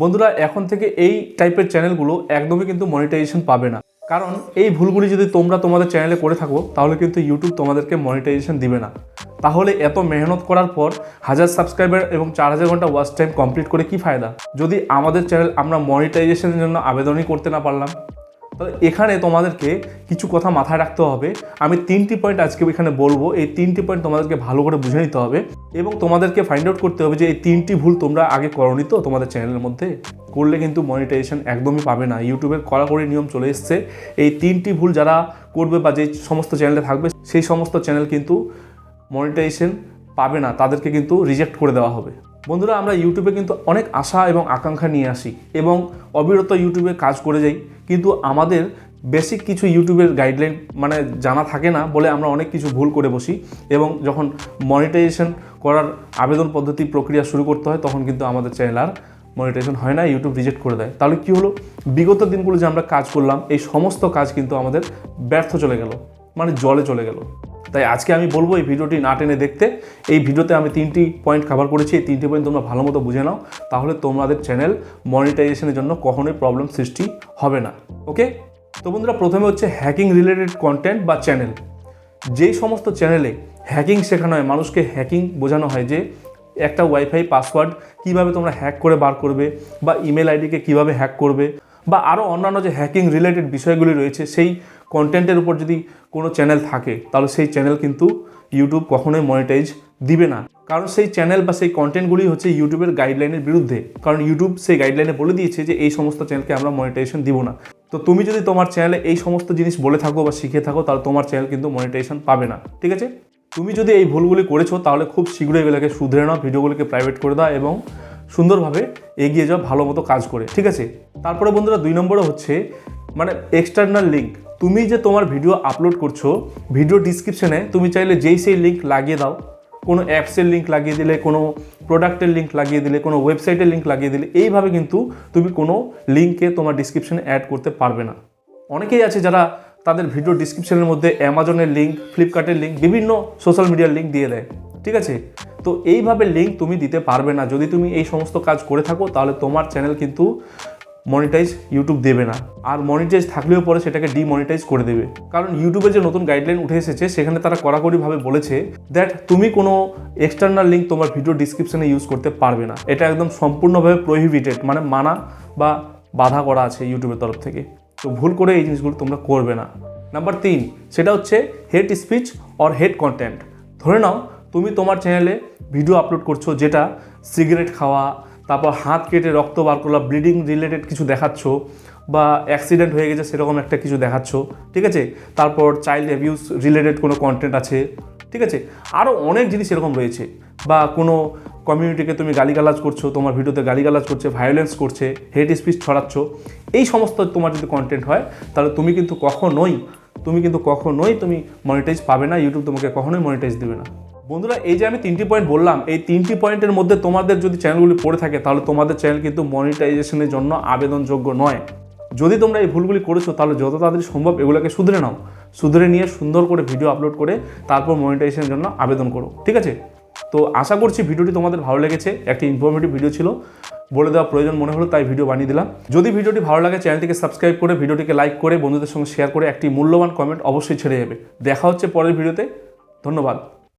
বন্ধুরা, এখন থেকে এই টাইপের চ্যানেলগুলো একদমই কিন্তু মনিটাইজেশন পাবে না। কারণ এই ভুলগুলি যদি তোমরা তোমাদের চ্যানেলে করে থাকো, তাহলে কিন্তু ইউটিউব তোমাদেরকে মনিটাইজেশন দিবে না। তাহলে এত মেহনত করার পর হাজার সাবস্ক্রাইবার এবং চার হাজার ঘণ্টা ওয়াচ টাইম কমপ্লিট করে কি ফায়দা? যদি আমাদের চ্যানেল আমরা মনিটাইজেশনের জন্য আবেদনই করতে না পারলাম তাহলে এখানে তোমাদেরকে কিছু কথা মাথায় রাখতে হবে। আমি তিনটি পয়েন্ট আজকে এখানে বলব। এই তিনটি পয়েন্ট তোমাদেরকে ভালো করে বুঝে নিতে হবে এবং তোমাদেরকে ফাইন্ড আউট করতে হবে যে এই তিনটি ভুল তোমরা আগে করনি তো তোমাদের চ্যানেলের মধ্যে। করলে কিন্তু মনিটাইজেশন একদমই পাবে না। ইউটিউবের কড়াকড়ি নিয়ম চলে এসছে। এই তিনটি ভুল যারা করবে বা যে সমস্ত চ্যানেলে থাকবে, সেই সমস্ত চ্যানেল কিন্তু মনিটাইজেশন পাবে না। তাদেরকে কিন্তু রিজেক্ট করে দেওয়া হবে। বন্ধুরা, আমরা ইউটিউবে কিন্তু অনেক আশা এবং আকাঙ্ক্ষা নিয়ে আসি এবং অবিরত ইউটিউবে কাজ করে যাই। কিন্তু আমাদের বেসিক কিছু ইউটিউবের গাইডলাইন মানে জানা থাকে না বলে আমরা অনেক কিছু ভুল করে বসি এবং যখন মনিটাইজেশন করার আবেদন পদ্ধতি প্রক্রিয়া শুরু করতে হয়, তখন কিন্তু আমাদের চ্যানেল আর মনিটাইজেশন হয় না ইউটিউব রিজেক্ট করে দেয়। তাহলে কি হলো? বিগত দিনগুলো যে আমরা কাজ করলাম, এই সমস্ত কাজ কিন্তু আমাদের ব্যর্থ চলে গেল মানে জলে চলে গেল। তাই আজকে আমি বলব এই ভিডিওটি না টেনে দেখতে। এই ভিডিওতে আমি তিনটি পয়েন্ট কভার করেছি। এই তিনটি পয়েন্ট তোমরা ভালো মতো বুঝে নাও। তাহলে তোমাদের চ্যানেল মনিটাইজেশনের জন্য কখনোই প্রবলেম সৃষ্টি হবে না। ওকে তো বন্ধুরা, প্রথমে হচ্ছে হ্যাকিং রিলেটেড কন্টেন্ট বা চ্যানেল যেই সমস্ত চ্যানেলে হ্যাকিং শেখানো হয়, মানুষকে হ্যাকিং বোঝানো হয় যে একটা ওয়াইফাই পাসওয়ার্ড কীভাবে তোমরা হ্যাক করে বার করবে বা ইমেল আইডিকে কীভাবে হ্যাক করবে বা আরও অন্যান্য যে হ্যাকিং রিলেটেড বিষয়গুলি রয়েছে, সেই কন্টেন্টের উপর যদি কোনো চ্যানেল থাকে, তাহলে সেই চ্যানেল কিন্তু ইউটিউব কখনোই মনিটাইজ দিবে না। কারণ সেই চ্যানেল বা সেই কন্টেন্টগুলি হচ্ছে ইউটিউবের গাইডলাইনের বিরুদ্ধে। কারণ ইউটিউব সেই গাইডলাইনে বলে দিয়েছে যে এই সমস্ত চ্যানেলকে আমরা মনিটাইজেশন দিব না। তো তুমি যদি তোমার চ্যানেলে এই সমস্ত জিনিস বলে থাকো বা শিখে থাকো, তাহলে তোমার চ্যানেল কিন্তু মনিটাইজেশন পাবে না। ঠিক আছে? তুমি যদি এই ভুলগুলি করেছ, তাহলে খুব শীঘ্রই এগুলোকে শুধরে নাও, ভিডিওগুলোকে প্রাইভেট করে দাও এবং সুন্দরভাবে এগিয়ে যাও, ভালো মতো কাজ করে। ঠিক আছে? তারপরে বন্ধুরা, দুই নম্বরে হচ্ছে মানে এক্সটার্নাল লিঙ্ক তুমি যে তোমার ভিডিও আপলোড করছ ভিডিও ডিসক্রিপশনে তুমি চাইলে যেই সেই লিঙ্ক লাগিয়ে দাও। কোনো অ্যাপসের লিঙ্ক লাগিয়ে দিলে, কোনো প্রোডাক্টের লিঙ্ক লাগিয়ে দিলে, কোনো ওয়েবসাইটের লিঙ্ক লাগিয়ে দিলে, এইভাবে কিন্তু তুমি কোনো লিঙ্কে তোমার ডিসক্রিপশানে অ্যাড করতে পারবে না। অনেকেই আছে যারা তাদের ভিডিও ডিসক্রিপশনের মধ্যে অ্যামাজনের লিঙ্ক ফ্লিপকার্টের লিঙ্ক বিভিন্ন সোশ্যাল মিডিয়ার লিঙ্ক দিয়ে দেয়। ঠিক আছে? তো এইভাবে লিঙ্ক তুমি দিতে পারবে না। যদি তুমি এই সমস্ত কাজ করে থাকো, তাহলে তোমার চ্যানেল কিন্তু মনিটাইজ ইউটিউব দেবে না। আর মনিটাইজ থাকলেও পরে সেটাকে ডিমনিটাইজ করে দেবে। কারণ ইউটিউবে যে নতুন গাইডলাইন উঠে এসেছে, সেখানে তারা কড়াকড়িভাবে বলেছে দ্যাট তুমি কোনো এক্সটার্নাল লিঙ্ক তোমার ভিডিও ডিসক্রিপশনে ইউজ করতে পারবে না। এটা একদম সম্পূর্ণভাবে প্রহিবিটেড মানে মানা বা বাধা করা আছে ইউটিউবের তরফ থেকে। তো ভুল করে এই জিনিসগুলো তোমরা করবে না। নাম্বার তিন, সেটা হচ্ছে hate speech or hate content ধরে নাও, তুমি তোমার চ্যানেলে ভিডিও আপলোড করছ যেটা সিগারেট খাওয়া তারপর হাত কেটে রক্ত বার করলা ব্লিডিং রিলেটেড কিছু দেখাচ্ছ বা অ্যাক্সিডেন্ট হয়ে গেছে সেরকম একটা কিছু দেখাচ্ছ, ঠিক আছে? তারপর চাইল্ড অ্যাবিউজ রিলেটেড কোনো কন্টেন্ট আছে, ঠিক আছে? আরও অনেক জিনিস এরকম রয়েছে। বা কোনো কমিউনিটিকে তুমি গালিগালাজ করছ, তোমার ভিডিওতে গালিগালাজ করছে ভায়োলেন্স করছে হেড স্পিচ ছড়াচ্ছ, এই সমস্ত তোমার যদি কন্টেন্ট হয়, তাহলে তুমি কিন্তু কখনোই, তুমি কিন্তু কখনোই তুমি মনিটাইজ পাবে না ইউটিউব তোমাকে কখনোই মনিটাইজ দেবে না। বন্ধুরা, এই যে আমি তিনটি পয়েন্ট বললাম, এই তিনটি পয়েন্টের মধ্যে তোমাদের যদি চ্যানেলগুলি পড়ে থাকে, তাহলে তোমাদের চ্যানেল কিন্তু মনিটাইজেশনের জন্য আবেদনযোগ্য নয়। যদি তোমরা এই ভুলগুলি করেছ, তাহলে যত তাড়াতাড়ি সম্ভব এগুলোকে শুধরে নাও। শুধরে নিয়ে সুন্দর করে ভিডিও আপলোড করে তারপর মনিটাইজেশনের জন্য আবেদন করো, ঠিক আছে? তো আশা করছি ভিডিওটি তোমাদের ভালো লেগেছে। একটি ইনফরমেটিভ ভিডিও ছিল। বলে দেওয়া প্রয়োজন মনে হলো, তাই ভিডিও বানিয়ে দিলাম। যদি ভিডিওটি ভালো লাগে চ্যানেলটিকে সাবস্ক্রাইব করে ভিডিওটিকে লাইক করে, বন্ধুদের সঙ্গে শেয়ার করে, একটি মূল্যবান কমেন্ট অবশ্যই ছেড়ে যাবে। দেখা হচ্ছে পরের ভিডিওতে ধন্যবাদ।